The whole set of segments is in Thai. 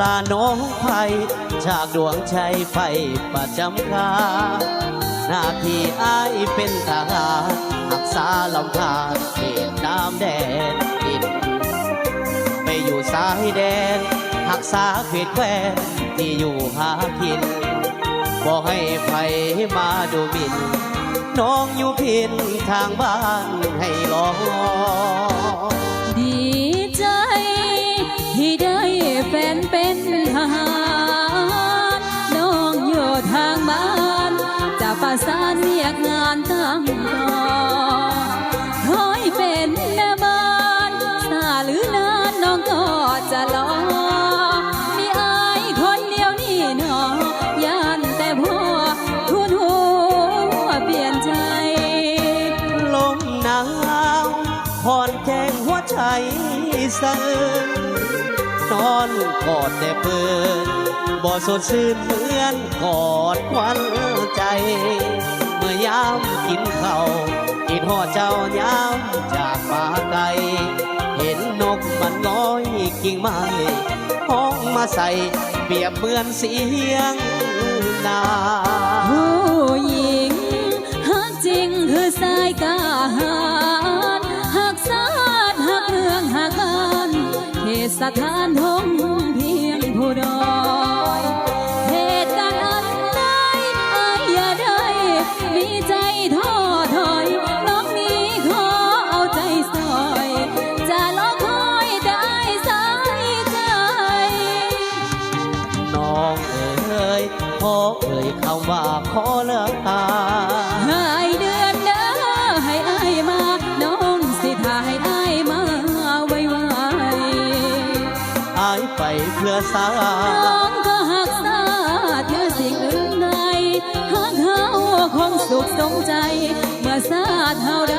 ลาน้องไพจากดวงใจไฟประจำคาหน้าที่อายเป็นทหารรักษาลำธารเขตน้ำแดนดินไปอยู่สายแดนรักษาเขตแควนที่อยู่หากินบอกให้ไผมาดูหมิน น้องอยู่พินทางบ้านให้รอ ใจสะอื้นนอนกอดแต่เพื่อนบ่สดชื่นเหมือนกอดควันใจ เมื่อยามกินข้าวกินห่อเจ้ายามจากป่าไกล เห็นนกมันน้อยกิ่งไม้ห้องมาใส่เปรียบเหมือนเสียงนา เขตสถานทงเพียงผู้ดอยเหตุการณ์อันใดอายอย่าได้ มีใจท้อถอยน้องนี้ขอเอาใจซอย จะรอคอยแต่อายสายใจ น้องเอ๋ยพ่อเอ่ยคำว่าขอเลิกตา เพื่อสาน้องก็หักษาเธอสิ่งอื่นใดหักเขาคงสุขสมใจ เมื่อสาเท่าใด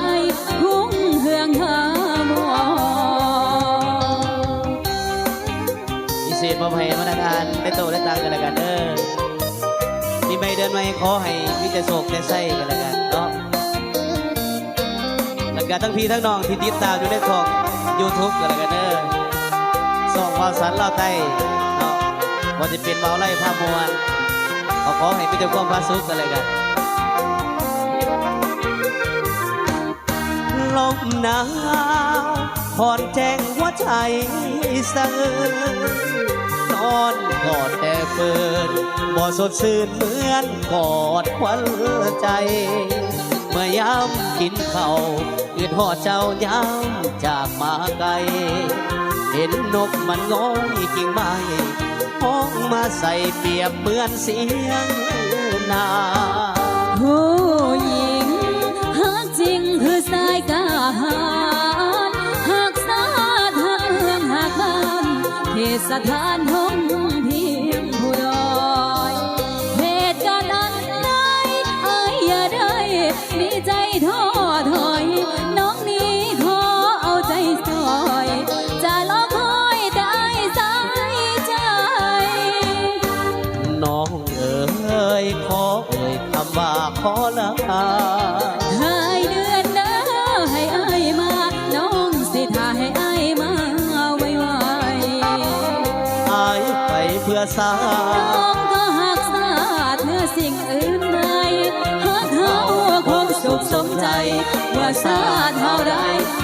คุ้งเฮืองหาหมอพิเศษมาให้พนักานได้โตได้ตังกันแล้วกันเด้อมีไม่เดินไมาขอให้มีแต่โศกแต่ไส้กันแล้วกันเนาะแล้วก็ทั้งพี่ทั้งน้องที่ติดตามอยู่ในช่องยูทูบกันแล้วกันเด้อ ส่องความสันเราใต้เนาะว่าจะเป็นเบาไล่ภาพมวลขอาขอให้มีแต่ความพาสุขกันเลยกันลมหนาวผ่อนแจ้งหัวใจสะอื้นนอนกอดแต่เฟินบ่สดชื่นเหมือนกอดควันใจ เมื่อยามกินข้าวอืดหอดเจ้ายามจากมาไกล เห็นนกมันง้อยกิ่งไม้ห้องมาใส่เปียบเหมือนเสียงนาผู้หญิงหักจริงคือสายกาหารหักสาดหักเมืองหักบ้านเทศสถานท ขอลาให้เดือนเด้อให้อายมา น้องสิท่าให้อายมาไวไวอายไปเพื่อสาน้องก็หักษาเธอสิ่งอื่นใดหักเขาคงสุขสมใจว่าสาเท่าใด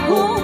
คุ้ม